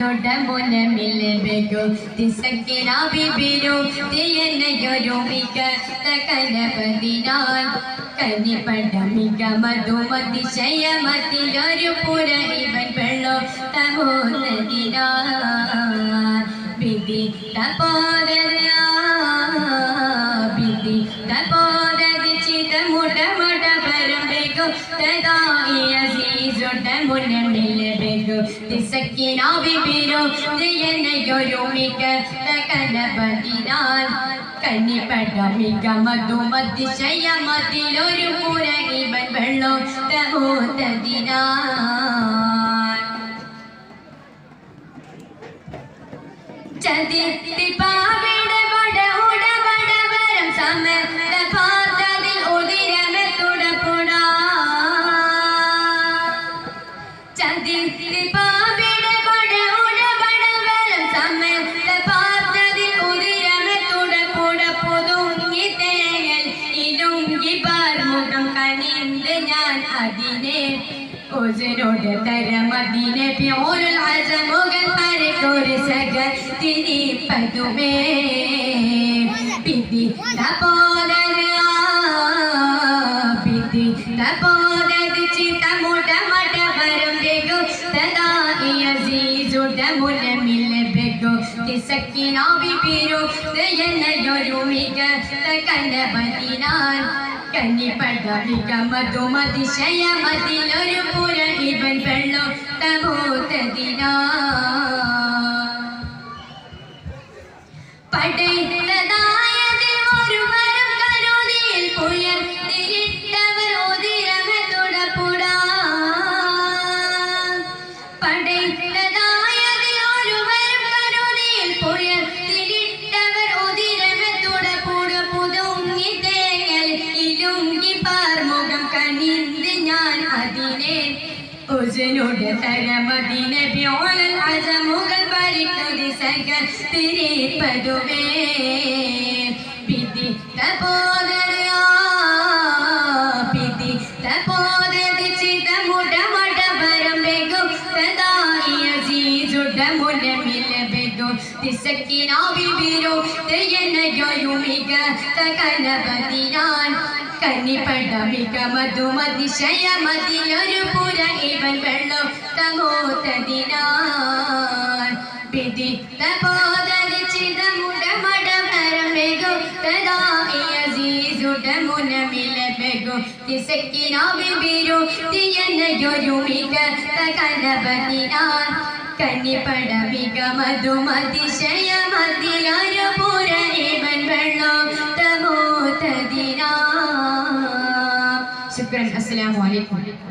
മുനമില്ലബെഗു തിസക്കിന ബിബിരു തിയനയൊരു മിക തകനപതിനാൽ കനിപടമിക മധുമതിശയമതിലൊരു പുര ഇവൻ വെള്ളോ തമോന്നതിനാൽ വിധി തപോദര വിധി തപോദതി ചിതമുട മട പരമ്പെഗു തദായി അസീസുട മുനമില്ലബെഗു തിസക്കിന ബിബിരു തിയനയൊരു മിക തകനപതിനാൽ കന്നിപ്പടമിക മധുമതിശയമതിലൊരു പുര ഇവൻ വെള്ളോ തമോത്തതിനാൽ പാർമുഖം കനിந்து ഞാൻ അതിനെ. ഉസിനോട് തരമതിനെ പ്യോരുൽ അസമുഖൻ പരക്കൊരു സക പതുമേ. പിതി തപോലര പിതി തപോലത് ചിത മുട മട വരും രഘു. തദാ അസീസുട മുലമില്ല ബെഗു തിസക്കിന ബിബിരു ദയനയൊരു മിക തകനപതിനാൽ കന്നിപ്പടവിക മധുമതിശയമതിലൊരു പുര ഇവൻ വെള്ളോ തമോത്തതിനാൽ ഉസനോട് തരമതിനെ പ്യോളൽ അസമുകൾ പരിക്കുതി തിസക്കിന ബിബിരു തയനയൊയുമിക തകനപതിനാൻ കന്നിപ്പടമിക മധുമതിശയമതിലൊരു പുര അസീസുട തിസക്കിനാവിരു തിയനയൊരുമിക തകനപതിനാൽ കന്നിപ്പടമിക മധുമതിശയമതിലൊരു പുര ഇവൻ വെള്ളം തമോത്തതിനാൽ ശുക്രൻ അസ്സലാമു അലൈക്കും.